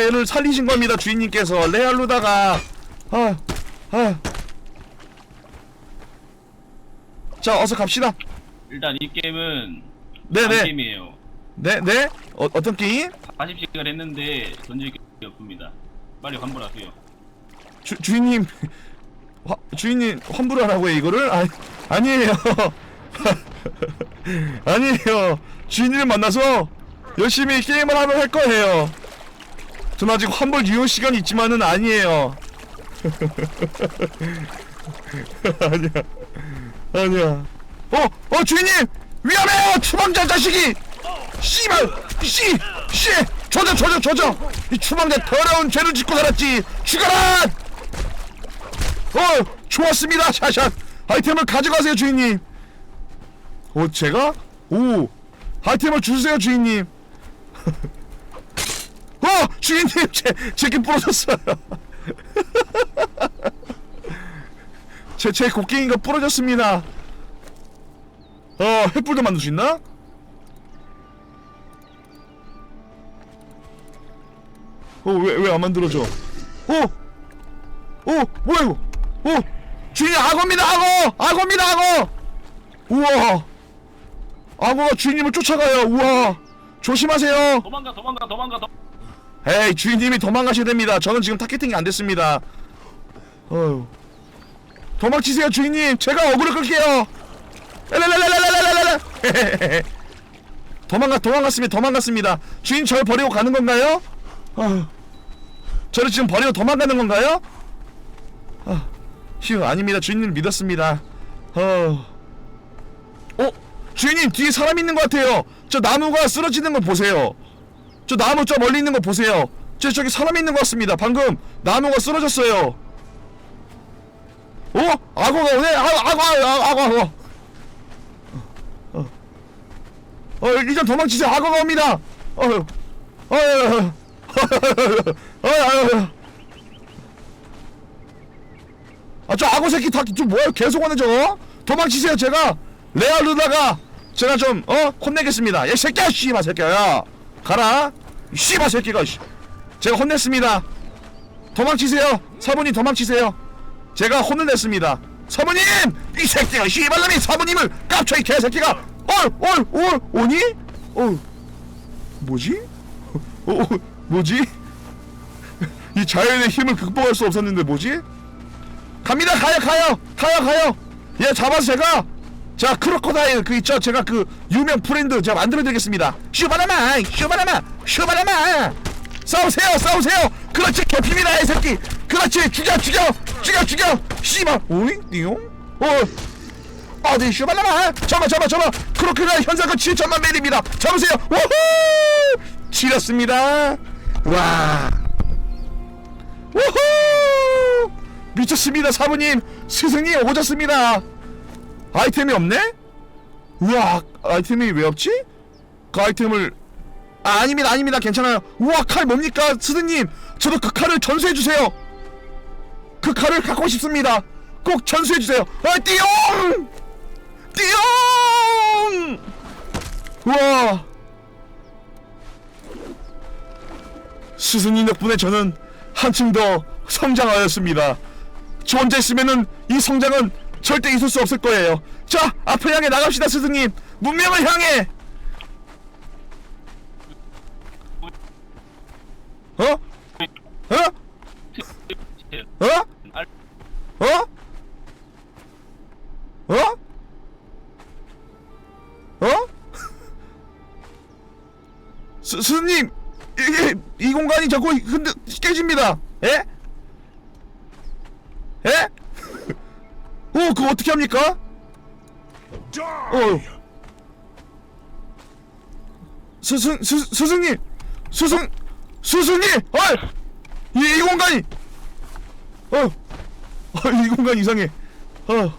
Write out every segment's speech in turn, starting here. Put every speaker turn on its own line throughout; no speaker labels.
얘를 살리신 겁니다 주인님께서 레알루다가 아, 아. 자 어서 갑시다
일단 이 게임은
네네
안 게임이에요.
네네 어, 어떤 게임?
40시간 했는데 던질 게 없습니다. 빨리 환불하세요.
주, 주인님 화, 주인님 환불하라고요 이거를? 아, 아니에요 아니에요 주인님을 만나서 열심히 게임을 하면 할 거예요 전 아직 환불 유효 시간이 있지만은 아니에요 아니야 아니야 어! 어 주인님! 위험해요! 추방자 자식이! 씨발! 씨! 씨! 조져 조져 조져! 이 추방자 더러운 죄를 짓고 살았지! 죽여라! 어! 좋았습니다 샤샷! 아이템을 가져가세요 주인님 어 제가? 오! 아이템을 주세요 주인님 어! 주인님 제, 제게 부러졌어요 제, 제 곡괭이가 부러졌습니다 어 횃불도 만들 수 있나? 어 왜 왜 안 만들어져 어? 어 뭐야 이거 어 주인이 악어입니다 악어 악어입니다 악어 우와 악어가 주인님을 쫓아가요 우와 조심하세요
도망가 도망가 도망가 도.
에이 주인님이 도망가셔야 됩니다. 저는 지금 타겟팅이 안 됐습니다. 어휴. 도망치세요 주인님. 제가 어그로 끌게요. 랄랄랄랄랄랄랄랄 도망가 도망갔습니다 도망갔습니다. 주인 절 버리고 가는 건가요? 아휴. 저를 지금 버리고 도망가는 건가요? 아, 휴 아닙니다. 주인님 믿었습니다. 어, 어? 주인님 뒤에 사람 있는 것 같아요. 저 나무가 쓰러지는 거 보세요 저 나무 저 멀리 있는 거 보세요 저 저기 사람 있는 것 같습니다 방금 나무가 쓰러졌어요 어? 악어가 오네? 아, 악어 악어 악어 악어 어, 어 일단 도망치세요 악어가 옵니다 어, 어, 어, 어, 어, 어, 어. 아, 저 악어 새끼 다, 좀 뭐야, 계속 오네, 저거? 도망치세요, 제가. 레알루다가, 제가 좀, 어? 혼내겠습니다. 야, 새끼야, 씨발, 새끼야, 야. 가라. 이 씨발, 새끼가, 씨. 제가 혼냈습니다. 도망치세요. 사부님, 도망치세요. 제가 혼을 냈습니다. 사부님! 이 새끼가, 씨발놈이 사부님을 깝쳐, 이 개새끼가! 얼, 오니? 어, 뭐지? 어, 어, 뭐지? 이 자연의 힘을 극복할 수 없었는데 뭐지? 갑니다 가요 가요 가요 가요 얘 잡아서 제가 자 크로코다일 그 있죠? 제가 그 유명 브랜드 제가 만들어 드리겠습니다. 슈바라마 슈바라마 슈바라마! 싸우세요 싸우세요! 그렇지 개피입니다 이 새끼! 그렇지 죽여 죽여 죽여 죽여! 씨발 오잉 띠용? 어. 어디 슈바라마! 잡아 잡아 잡아! 크로코다일 현상은 7천만 멜입니다. 잡으세요! 우후! 지렸습니다. 와. 우후! 미쳤습니다 사부님. 스승님 오졌습니다 아이템이 없네? 우와 아이템이 왜 없지? 그 아이템을 아 아닙니다 아닙니다. 괜찮아요. 우와 칼 뭡니까 스승님? 저도 그 칼을 전수해주세요. 그 칼을 갖고 싶습니다. 꼭 전수해주세요. 아 띠용! 띠용! 우와. 스승님 덕분에 저는 한층 더 성장하였습니다. 저 혼자 있으면은 이 성장은 절대 있을 수 없을 거예요. 자, 앞을 향해 나갑시다, 스승님. 문명을 향해. 어? 어? 그거 어떻게 합니까? 어. 스승 스, 스승님! 스승 스승님! 어! 이, 이 공간이! 어, 어, 이 공간 이상해. 어,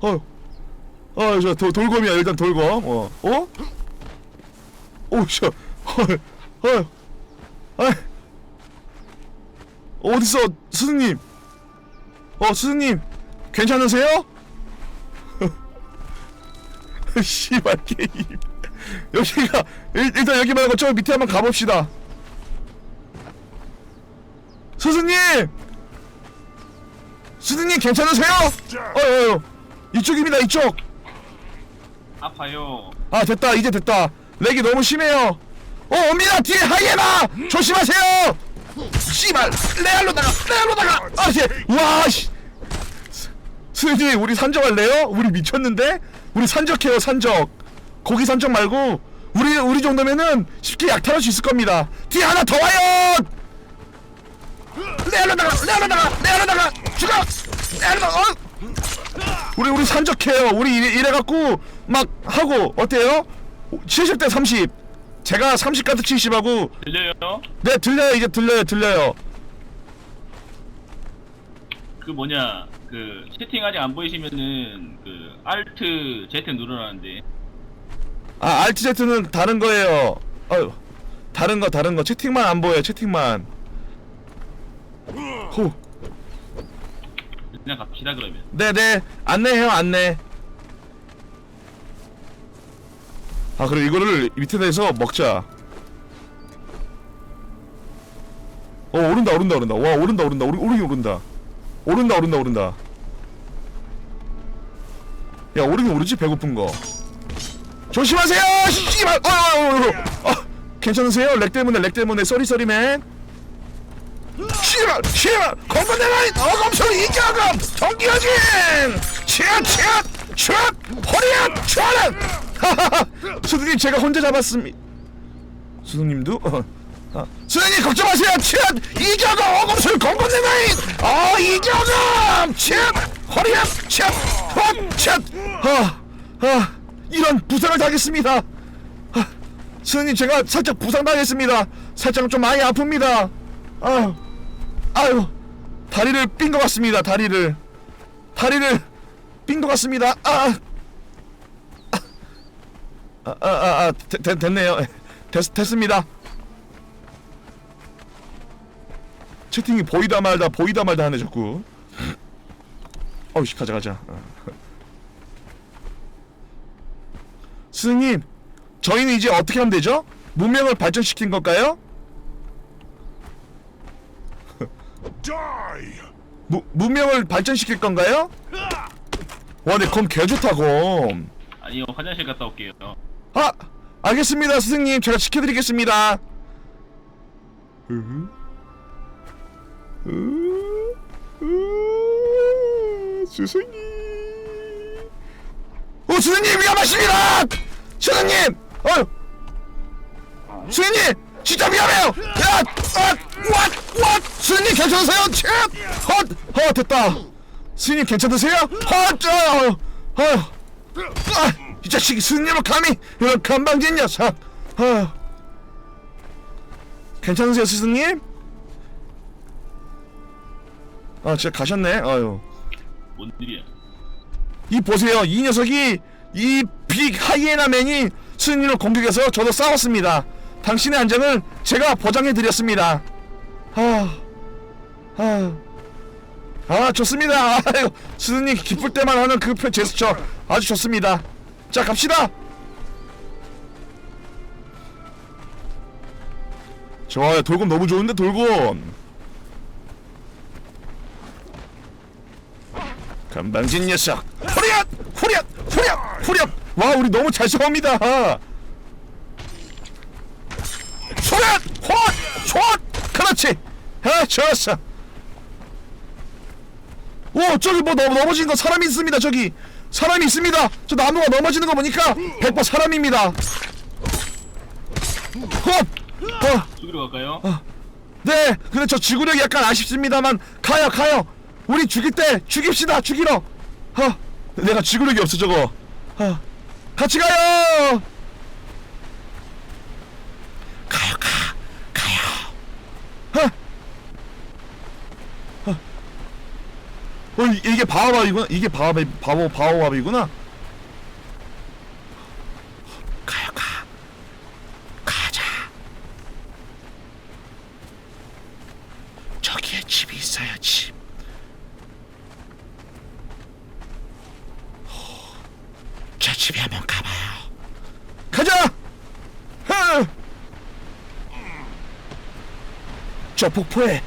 어, 어, 저 도, 돌검이야 일단 돌검. 어, 어? 오, 저, 어, 어, 아, 어딨어, 스승님? 어, 스승님, 괜찮으세요? 씨발 게임. 여기가 일, 일단 여기 말고 저 밑에 한번 가봅시다. 스승님! 스승님 괜찮으세요? 어, 어, 어. 이쪽입니다, 이쪽.
아파요.
아, 됐다, 이제 됐다. 렉이 너무 심해요. 어, 옵니다, 뒤에 하이에나! 조심하세요! 씨발, 레알로다가, 레알로다가! 아, 씨, 와, 씨. 스- 스승님, 우리 산적할래요? 우리 미쳤는데? 우리 산적해요, 산적. 고기 산적 말고, 우리, 우리 정도면은 쉽게 약탈할 수 있을 겁니다. 뒤에 하나 더 와요! 레알로다가, 레알로다가, 레알로다가! 죽어! 레알로다가, 어? 우리 우리 산적해요. 우리 이래, 이래갖고 막 하고 어때요? 70대 30. 제가 30 가드 70하고
들려요?
네 들려요 이제 들려요 들려요.
그 뭐냐 그 채팅 아직 안 보이시면은 그 Alt Z 누르라는데
아 알트 Z는 다른 거예요. 어유 다른 거 다른 거 채팅만 안 보여요 채팅만. 호
그냥 갑시다 그러면.
네네 안내해요 안내. 아 그래 이거를 밑에 대서 먹자. 어 오른다 오른다 오른다 와 오른다 오른다 오르긴 오른다 오른다 오른다 오른다 야 오르긴 오르지 배고픈 거. 조심하세요! 씨발! 어, 어, 어, 어. 어, 괜찮으세요? 렉 때문에 렉 때문에. 쏘리 쏘리맨. 씨발 씨발! 건건대라인! 어검소 이겨금 정기여진! 치앗 치앗! 치앗 허리야 치앗 하하하! 수두님 제가 혼자 잡았습니다 수두님도? 어. 아, 수현이 걱정마세요! 치앗! 이겨금 어검술 건건대라인! 어 이겨금 치앗! 허리야 치앗! 헛! 치앗 아, 아 이런 부상을 당했습니다. 아, 수현님 제가 살짝 부상당했습니다. 살짝 좀 많이 아픕니다. 아유 아유 다리를 삔 것 같습니다 다리를. 다리를 삔 것 같습니다. 아아아아 아, 아, 아, 되- 되- 됐네요. 됐, 됐습니다. 채팅이 보이다 말다 보이다 말다 하네 자꾸. 어우씨 가자 가자 어. 스승님 저희는 이제 어떻게 하면 되죠? 문명을 발전시킨 걸까요? 무, 문명을 발전시킬 건가요? 와, 근데 검 개좋다, 검.
아니요 화장실 갔다 올게요.
아, 알겠습니다, 스승님. 제가 지켜드리겠습니다. 으? 으? 으? 스승님. 오, 스승님 위험하십니다! 스승님! 어휴! 스승님! 진짜 위험해요! 야! 아! 왓! 왓! 스승님 괜찮으세요? 어, 됐다! 스승님 괜찮으세요? 헛! 어! 어! 아! 이 자식이 스승님을 감히! 이런 건방진 녀석! 어! 괜찮으세요, 스승님? 아, 진짜 가셨네? 아유.
뭔 일이야?
이 보세요. 이 녀석이 이 빅 하이에나맨이 스님을 공격해서 저도 싸웠습니다. 당신의 안정을 제가 보장해드렸습니다. 아, 아, 아 좋습니다. 아유, 스님 기쁠 때만 하는 그 표- 제스처 아주 좋습니다. 자 갑시다. 좋아요. 돌곰 너무 좋은데 돌곰? 건방진 녀석 후리앗 후리앗 후리앗 와 우리 너무 잘 싸웁니다. 후리앗 헛! 헛! 그렇지. 아 좋았어. 오 저기 뭐 넘, 넘어진 거 사람이 있습니다 저기. 사람이 있습니다. 저 나무가 넘어지는 거 보니까 100% 사람입니다. 헛! 어,
죽이러 갈까요?
네, 근데 저 지구력이 약간 아쉽습니다만 가요, 가요. 우리 죽일 때 죽입시다, 죽이러. 어, 내가 지구력이 없어 저거. 어, 같이 가요. 가요, 가, 가요. 어, 어, 어 이- 이게 바오밥이구나. 이게 바오밥, 바오 바오밥이구나. 가요, 가, 가자. 저기에 집이 있어요 집. 저 집에 한번 가봐요. 가자. 흐! 저 폭포에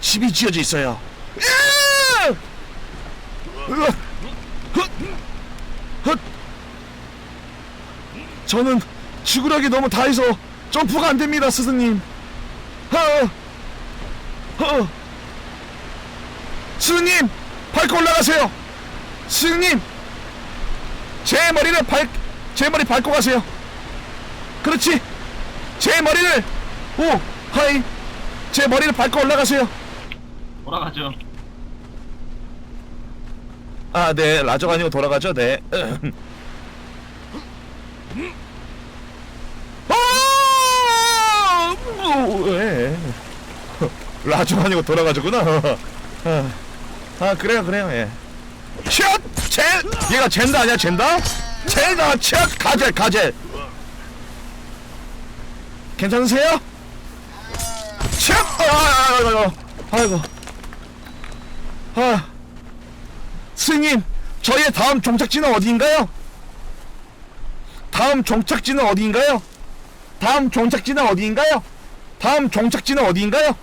집이 지어져 있어요. 저는 지구력이 너무 다해서 점프가 안 됩니다, 스승님. 스승님, 밟고 올라가세요. 스승님, 제 머리를 밟, 제 머리 밟고 가세요. 그렇지. 제 머리를, 오, 하이. 제 머리를 밟고 올라가세요.
돌아가죠.
아, 네, 라저가 아니고 돌아가죠, 네. 아! 오, 왜? 라저가 아니고 돌아가죠구나. 아, 아, 그래요, 그래요, 예. 샷! 젠! 얘가 젠다 아니야, 젠다? 젠다, 샷! 가젤, 가젤! 괜찮으세요? 샷! 아, 아이고, 아이고. 아. 스님, 저희의 다음 종착지는 어디인가요? 다음 종착지는 어디인가요? 다음 종착지는 어디인가요? 다음 종착지는 어디인가요?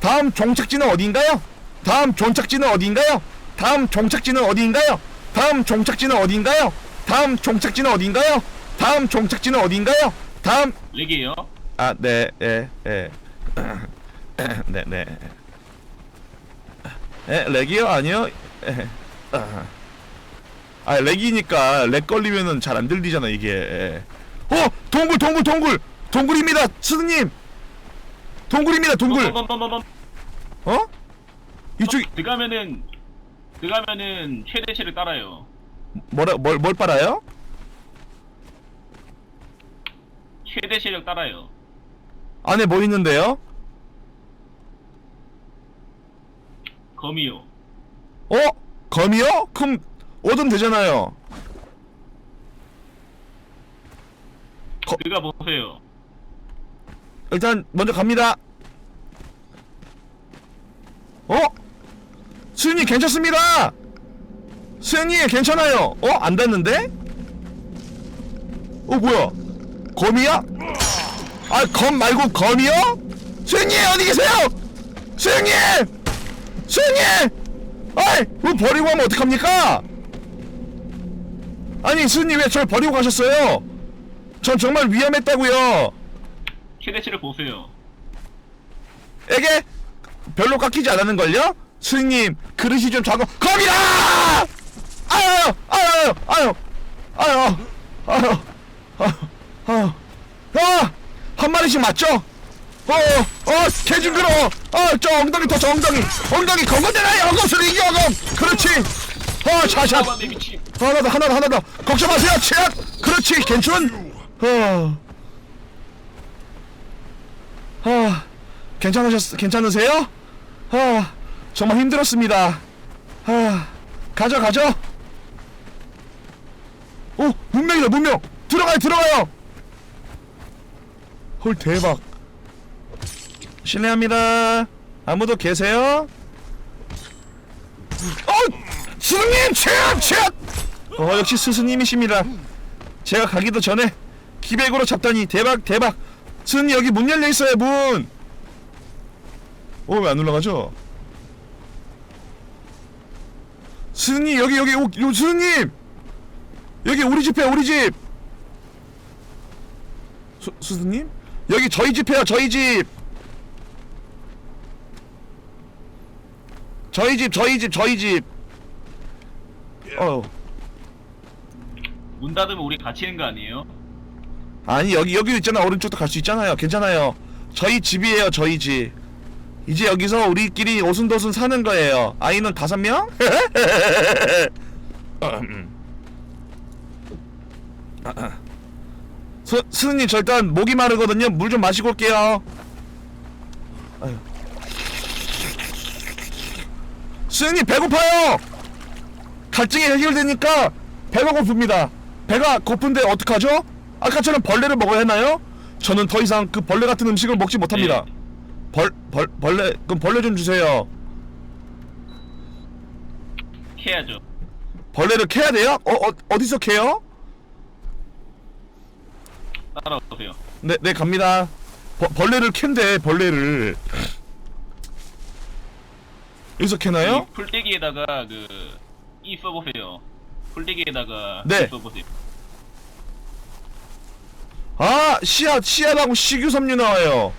다음 종착지는 어디인가요? 다음 종착지는 어디인가요? 다음 종착지는 어디인가요? 다음 종착지는 어디인가요? 다음 종착지는 어디인가요? 다음 종착지는 어디인가요? 다음
렉이에요.
아, 네, 예, 예. 네, 네. 에, 렉이요? 아니요? 에, 아, 아, 렉이니까 렉 걸리면은 잘 안 들리잖아, 이게. 예. 어! 동굴, 동굴, 동굴! 동굴입니다, 스승님! 동굴입니다, 동굴!
뻔뻔뻔뻔뻔.
어? 이쪽,
들어가면은 들어가면은 최대치를 따라요.
뭐라, 뭘, 뭘 빨아요?
최대 시력 따라요.
안에 뭐 있는데요?
거미요.
어? 검이요? 그럼, 얻으면 되잖아요.
들어가 보세요.
일단 먼저 갑니다. 어? 수현님 괜찮습니다. 수현님 괜찮아요. 어? 안 닿는데? 어 뭐야? 검이야? 아 검 말고 검이요? 수현님 어디 계세요? 수현님! 수현님! 아이 왜 버리고 가면 어떡합니까? 아니 수현님 왜 저를 버리고 가셨어요? 전 정말 위험했다고요.
최대치를 보세요.
에게 별로 깎이지 않았는걸요? 스님 그릇이 좀 작아 겁이다! 아유 아유 아유 아유 아유 아유 아유 아한 마리씩 맞죠? 어어 개징그러 어저 엉덩이 더저 엉덩이. 엉덩이 거건대라 여것을 이겨 검 그렇지. 어
아, 내 미친.
하나 더 하나 더 하나 더. 걱정 마세요 치약 그렇지 괜춘. 어. 아 괜찮으셨 괜찮으세요? 아 정말 힘들었습니다. 아 가죠 가죠. 오 문명이다 문명. 들어가요 들어가요. 헐 대박 실례합니다 아무도 계세요? 어 스승님 치약 치약 어 역시 스승님이십니다 제가 가기도 전에 기백으로 잡다니 대박 대박 스님 여기 문 열려 있어요 문. 어 왜 안 올라가죠? 스님 여기 여기 오, 요 스님 여기 우리 집에 우리 집. 수, 스님 여기 저희 집이에요 저희 집. 저희 집 저희 집 저희 집. 어
문 닫으면 우리 갇히는 거 아니에요?
아니 여기 여기 있잖아 오른쪽도 갈 수 있잖아요 괜찮아요 저희 집이에요 저희 집 이제 여기서 우리끼리 오순도순 사는 거예요 아이는 다섯 명? 스, 스님 저 일단 목이 마르거든요 물 좀 마시고 올게요 아유. 스님 배고파요 갈증이 해결되니까 배가 고픕니다 배가 고픈데 어떡하죠? 아까처럼 벌레를 먹어야 하나요? 저는 더 이상 그 벌레 같은 음식을 먹지 못합니다.
네.
벌, 벌, 벌레, 그럼 벌레 좀 주세요.
캐야죠.
벌레를 캐야 돼요? 어, 어 어디서 캐요?
따라오세요.
네, 네, 갑니다. 버, 벌레를 캔대, 벌레를. 여기서 캐나요?
이 풀떼기에다가 그 이 써보세요. 풀떼기에다가
네.
이 써보세요.
아 씨앗 씨앗하고 식유섬유 나와요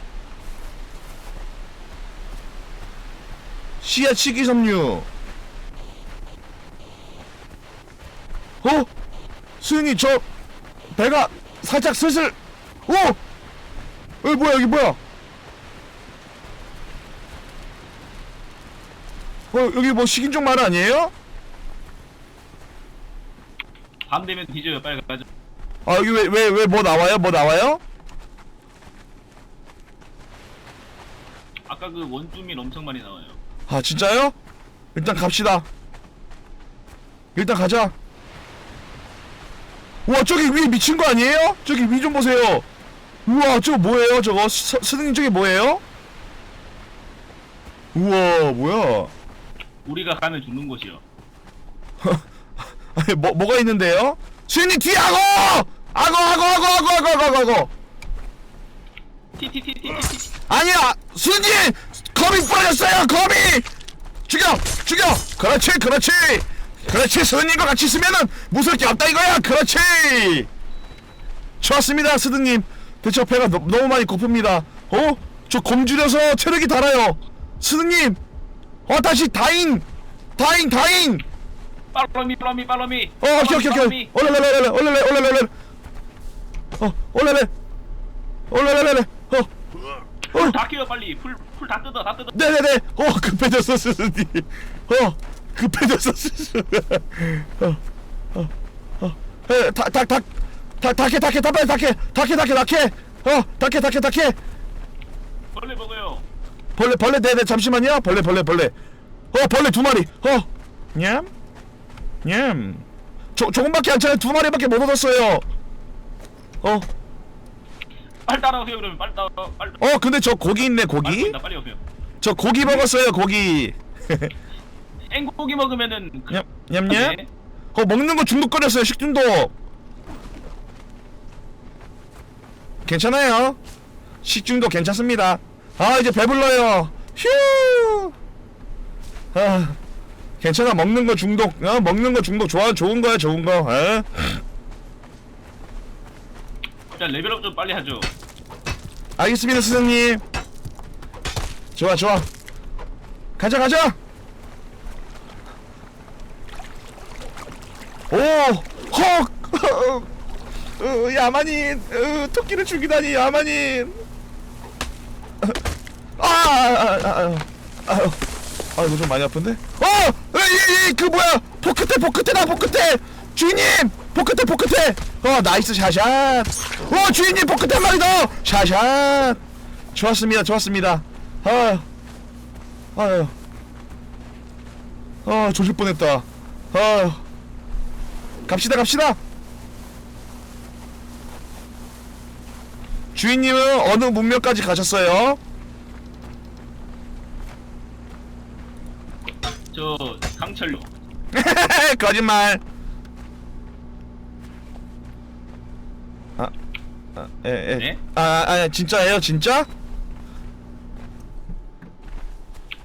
씨앗 식유섬유 어? 수영이 저 배가 살짝 슬슬 오! 여기 뭐야 여기 뭐야 어 여기 뭐 식인종 말 아니에요?
밤 되면 뒤져요. 빨리 가죠.
아 여기 왜 왜 왜 뭐 나와요? 뭐 나와요?
아까 그 원주민 엄청 많이 나와요.
아 진짜요? 일단 갑시다 일단 가자 우와 저기 위에 미친 거 아니에요? 저기 위 좀 보세요 우와 저거 뭐예요 저거 스, 스승님 저게 뭐예요? 우와 뭐야
우리가 가면 죽는 곳이요.
아니 뭐, 뭐가 있는데요? 스승님 뒤에 악어! 악어 악어 악어 악어 악어 악어 악어
티티티티티티.
아니야! 스승님! 거미 빠졌어요 거미 죽여! 죽여! 그렇지 그렇지! 그렇지 스승님과 같이 있으면은 무서울 게 없다 이거야! 그렇지! 좋았습니다 스승님. 대체 배가 너, 너무 많이 고픕니다. 어? 저 곰 줄여서 체력이 달아요. 스승님 어 다시 다인 다인 다인
팔로미 팔로미 팔로미.
어 오케이 오케이 오케이 올레레레레 올레레 올레레레 어 올레레 올레레레레 어 어.
다 키워 빨리. 풀풀다 뜯어 다 뜯어.
네네네. 어 급해졌어 스스님. 어 급해졌어 스스. 어어어 닭닭닭닭 닭해 닭해 닭해 닭해 닭해 닭해 닭해 어 닭해 닭해 닭해
벌레 먹어요.
벌레 벌레 네네 잠시만요. 벌레 벌레 벌레. 어 벌레 두 마리. 어냠냠. 조 조금밖에 안 차요 두 마리밖에 못 얻었어요. 어어
빨리 따라오세요 그러면. 빨리 따라 빨리.
어, 근데 저 고기 있네
빨리
고기
오세요, 빨리 오세요.
저 고기 먹었어요 고기.
앵고기 먹으면은 그-
냠 냠냠?
네.
어 먹는 거 중독거렸어요 식중독. 괜찮아요. 식중독 괜찮습니다 아 이제 배불러요. 휴! 아, 괜찮아. 먹는 거 중독 어 먹는 거 중독 좋아 좋은 거야 좋은 거. 에?
일단 레벨업 좀 빨리 하죠.
알겠습니다 스승님. 좋아 좋아. 가자 가자! 오헉! 어, 야만인 어, 토끼를 죽이다니 야만인 아아아아 아유 아 이거 좀 많이 아픈데 어이그 뭐야 포크테 포크테다 포크테 주인님 포크테 포크테 어 나이스 샤샷 어 주인님 포크테 더 샤샷 좋았습니다 좋았습니다 아유 아유 아 조질 뻔했다 아유 갑시다 갑시다 주인님은 어느 문명까지 가셨어요?
저 강철로.
거짓말. 아, 아, 예, 예.
네?
아, 아, 아, 진짜예요, 진짜?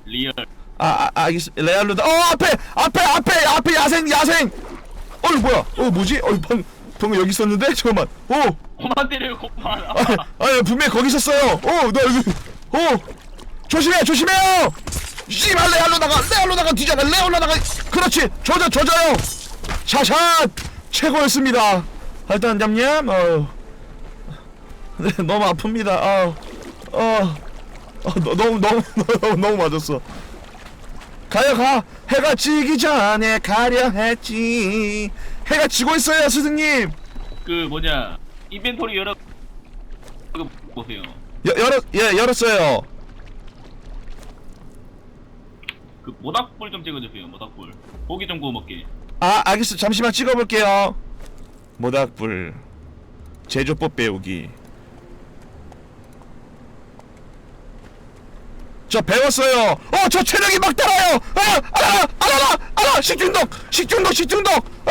리얼.
아, 아, 알겠습니다. 레알루다. 어, 앞에, 앞에, 앞에, 앞에 야생, 야생. 어이 뭐야? 어, 뭐지? 어이 방, 방금 여기 있었는데 잠깐만. 어,
그만 때려요 그만.
아, 아, 분명 히 거기 있었어요. 어, 나 여기. 어, 조심해, 조심해요. 씨발 레알루다가, 레알루다가 뒤져가, 레알루다가. 그렇지, 조져, 조져요. 샤샷 최고였습니다. 아, 일단 냠냠. 어, 네, 너무 아픕니다. 아, 어, 어, 너, 너무 너무 너무 너무 맞았어. 가요 가. 해가 지기 전에 가려 했지. 해가 지고 있어요, 스승님.
그 뭐냐 인벤토리 열어. 이거 보세요.
여, 열었 예 열었어요.
그 모닥불 좀 찍어주세요. 모닥불. 고기 좀 구워 먹게.
아 알겠어. 잠시만 찍어볼게요. 모닥불 제조법 배우기. 저 배웠어요. 어, 저 체력이 막 달아요. 아, 아라, 식중독, 식중독, 식중독. 아,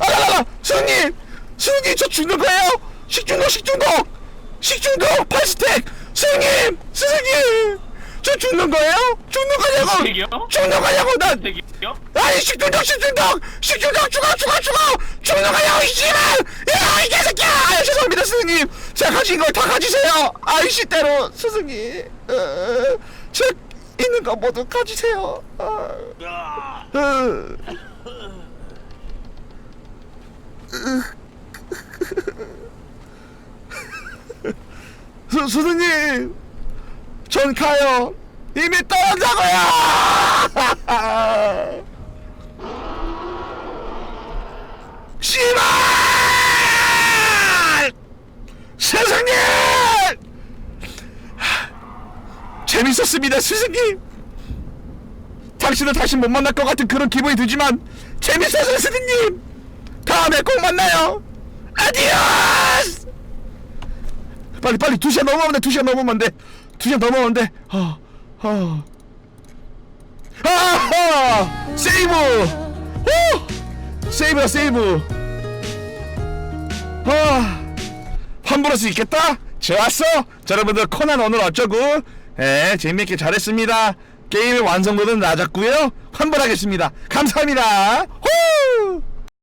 아라라, 스님, 스님, 저 죽는 거예요? 식중독, 식중독, 식중독, 팔스택, 스님, 스님, 저 죽는 거예요? 죽는 거냐고? 죽는 거냐고! 난? 아이 식중독 식중독! 식중독 죽어 죽어 죽어! 죽는 거냐고 이 씨발! 야이 개새끼야! 아, 죄송합니다 스승님. 제가 가진 걸 다 가지세요. 아이 씨대로 스승님. 어, 제 있는 거 모두 가지세요. 어, 어. 스, 스승님 전 가요. 이미 떠난다고요 씨발! 스승님! 재밌었습니다 스승님. 당신을 다시 못 만날 것 같은 그런 기분이 들지만 재밌었어요 스승님. 다음에 꼭 만나요 아디오스 빨리 빨리 두 시간 넘어오면 돼. 두 시간 넘어오면 돼. 두 시간 넘어오면 돼. 아, 아, 아하, 세이브. 오, 세이브야 세이브. 아, 환불할 수 있겠다. 좋았어. 자, 여러분들 코난 오늘 어쩌고? 예, 재미있게 잘했습니다. 게임의 완성도는 낮았고요. 환불하겠습니다. 감사합니다.